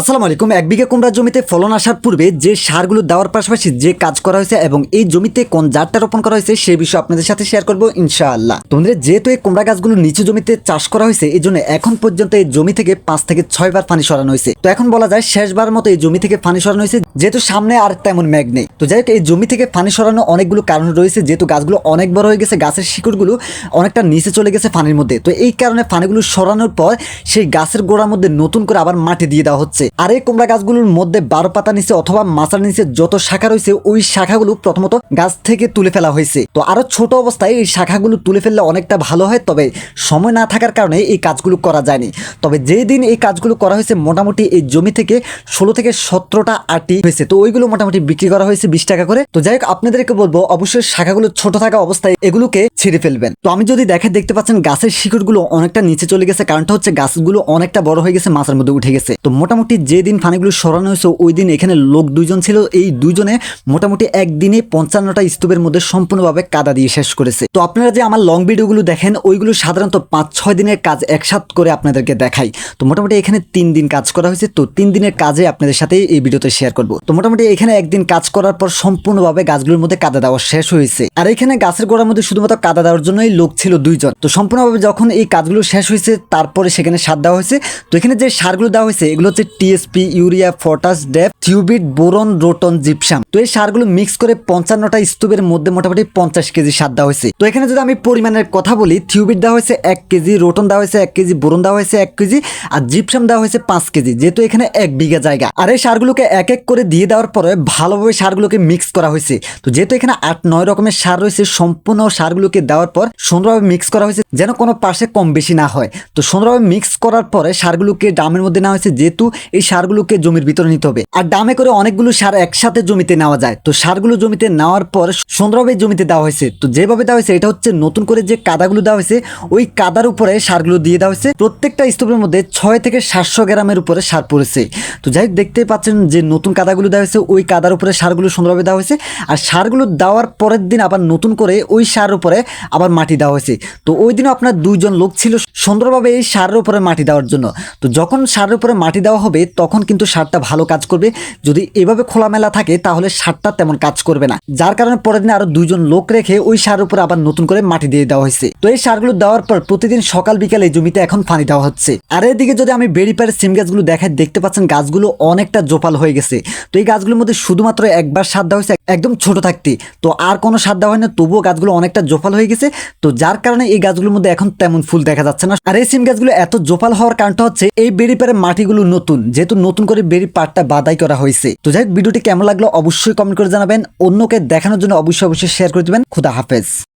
আসসালামু আলাইকুম। এক বিঘা কুমড়া জমিতে ফলন আসার পূর্বে যে সারগুলো দেওয়ার পাশাপাশি যে কাজ করা হয়েছে এবং এই জমিতে কোন জাতটা রোপণ করা হয়েছে সেই বিষয়ে আপনাদের সাথে শেয়ার করব ইনশাআল্লাহ। তোমাদের যেহেতু এই কুমড়া গাছগুলো নিচু জমিতে চাষ করা হয়েছে, এই জন্য এখন পর্যন্ত এই জমি থেকে পাঁচ থেকে ছয় বার পানি সরানো হয়েছে। তো এখন বলা যায় শেষবার মতো এই জমি থেকে পানি সরানো হয়েছে, যেহেতু সামনে আর তেমন ম্যাগ নেই। তো যাই হোক, এই জমি থেকে পানি সরানো অনেকগুলো কারণ রয়েছে, যেহেতু গাছগুলো অনেক বড় হয়ে গেছে, গাছের শিকড়গুলো অনেকটা নিচে চলে গেছে পানির মধ্যে। তো এই কারণে পানিগুলো সরানোর পর সেই গাছের গোড়ার মধ্যে নতুন করে আবার মাটি দিয়ে দেওয়া হচ্ছে। আর এই কুমড়া গাছগুলোর মধ্যে বারো পাতা নিচে অথবা মাচার নিচে যত শাখা রয়েছে, ওই শাখাগুলো প্রথমত গাছ থেকে তুলে ফেলা হয়েছে। তো আরও ছোট অবস্থায় এই শাখাগুলো তুলে ফেললে অনেকটা ভালো হয়, তবে সময় না থাকার কারণে এই কাজগুলো করা যায়নি। তবে যেই দিন এই কাজগুলো করা হয়েছে, মোটামুটি এই জমি থেকে ষোলো থেকে সতেরোটা আটি হয়েছে। তো ওইগুলো মোটামুটি বিক্রি করা হয়েছে বিশ টাকা করে। তো যাই হোক, আপনাদেরকে বলব, অবশ্যই শাখাগুলো ছোট থাকা অবস্থায় এগুলোকে ছিঁড়ে ফেলবেন। তো আমি যদি দেখে দেখতে পাচ্ছেন, গাছের শিকড়গুলো অনেকটা নিচে চলে গেছে, কারণটা হচ্ছে গাছগুলো অনেকটা বড় হয়ে গেছে মাছের মধ্যে উঠে গেছে। তো মোটামুটি যে দিন ফানিগুলো সরানো হয়েছে, ওই দিন এখানে লোক দুইজন ছিল। এই দুইজনে মোটামুটি একদিনে পঞ্চান্নটা স্তূপের মধ্যে সম্পূর্ণভাবে কাদা দিয়ে শেষ করেছে। তো আপনারা যে আমার লং ভিডিওগুলো দেখেন, ওইগুলো সাধারণত পাঁচ ছয় দিনের কাজ একসাথ করে আপনাদেরকে দেখাই। তো মোটামুটি এখানে তিন দিন কাজ করা হয়েছে। তো তিন দিনের কাজে আপনাদের সাথে এই ভিডিওতে শেয়ার করব। তো মোটামুটি এখানে একদিন কাজ করার পর সম্পূর্ণভাবে গাছগুলোর মধ্যে কাদা দেওয়া শেষ হয়েছে। আর এখানে গাছের গোড়ার মধ্যে শুধুমাত্র কাদা দেওয়ার জন্যই লোক ছিল দুইজন। তো সম্পূর্ণভাবে যখন এই কাজগুলো শেষ হয়েছে, তারপরে সেখানে সার দেওয়া হয়েছে। তো এখানে যে সারগুলো দেওয়া হয়েছে, এগুলো হচ্ছে डीएसपी यूरिया फोटस डेप টিউবিট বোরন রোটন জিপসাম। তো এই সারগুলো মিক্স করে পঞ্চান্নটা স্তূপের মধ্যে মোটামুটি পঞ্চাশ কেজি সার দেওয়া হয়েছে। তো এখানে যদি আমি পরিমাণের কথা বলি, থিউবিট দেওয়া হয়েছে এক কেজি, রোটন দেওয়া হয়েছে এক কেজি, বোরন দেওয়া হয়েছে এক কেজি, আর জিপসাম দেওয়া হয়েছে পাঁচ কেজি, যেহেতু এখানে এক বিঘা জায়গা। আর এই সারগুলোকে এক এক করে দিয়ে দেওয়ার পরে ভালোভাবে সারগুলোকে মিক্স করা হয়েছে। তো যেহেতু এখানে আট নয় রকমের সার রয়েছে, সম্পূর্ণ সারগুলোকে দেওয়ার পর সুন্দরভাবে মিক্স করা হয়েছে, যেন কোনো পাশে কম বেশি না হয়। তো সুন্দরভাবে মিক্স করার পরে সারগুলোকে ডামের মধ্যে নেওয়া হয়েছে, যেহেতু এই সারগুলোকে জমির ভিতরে নিতে হবে। আর ডামে করে অনেকগুলো সার একসাথে জমিতে নেওয়া যায়। তো সারগুলো জমিতে নেওয়ার পর সুন্দরভাবে জমিতে দেওয়া হয়েছে। তো যেভাবে দেওয়া হয়েছে, এটা হচ্ছে নতুন করে যে কাদাগুলো দেওয়া হয়েছে, ওই কাদার উপরে সারগুলো দিয়ে দেওয়া হয়েছে। প্রত্যেকটা স্তূপের মধ্যে ছয় থেকে সাতশো গ্রামের উপরে সার পড়েছে। তো যাই হোক, দেখতেই পাচ্ছেন যে নতুন কাদাগুলো দেওয়া হয়েছে, ওই কাদার উপরে সারগুলো সুন্দরভাবে দেওয়া হয়েছে। আর সারগুলো দেওয়ার পরের দিন আবার নতুন করে ওই সার উপরে আবার মাটি দেওয়া হয়েছে। তো ওই দিনও আপনার দুইজন লোক ছিল সুন্দরভাবে এই সারের উপরে মাটি দেওয়ার জন্য। তো যখন সারের উপরে মাটি দেওয়া হবে, তখন কিন্তু সারটা ভালো কাজ করবে। যদি এভাবে খোলামেলা থাকে, তাহলে সারটা তেমন কাজ করবে না। যার কারণে পরের দিন আরও দুইজন লোক রেখে ওই সারের উপর আবার নতুন করে মাটি দিয়ে দেওয়া হয়েছে। তো এই সারগুলো দেওয়ার পর প্রতিদিন সকাল বিকালে জমিতে এখন পানি দেওয়া হচ্ছে। আর এদিকে যদি আমি বেড়ি পাড়ের সিম গাছগুলো দেখায় দেখতে পাচ্ছেন গাছগুলো অনেকটা জোপাল হয়ে গেছে। তো এই গাছগুলোর মধ্যে শুধুমাত্র একবার সার দেওয়া হয়েছে একদম ছোট থাকতে। তো আর কোনো সার দেওয়া হয় না তবুও গাছগুলো অনেকটা জোফাল হয়ে গেছে। তো যার কারণে এই গাছগুলোর মধ্যে এখন তেমন ফুল দেখা যাচ্ছে না। আর এই সিম গাছগুলো এত জোফাল হওয়ার কারণটা হচ্ছে, এই বেরি পারে মাটিগুলো নতুন। যেহেতু নতুন করে বেরি পাটটা বাদাই করা হয়েছে। তো যাই ভিডিওটি কেমন লাগল অবশ্যই কমেন্ট করে জানাবেন। অন্যকে দেখানোর জন্য অবশ্যই অবশ্যই শেয়ার করে দেবেন। খুদা হাফেজ।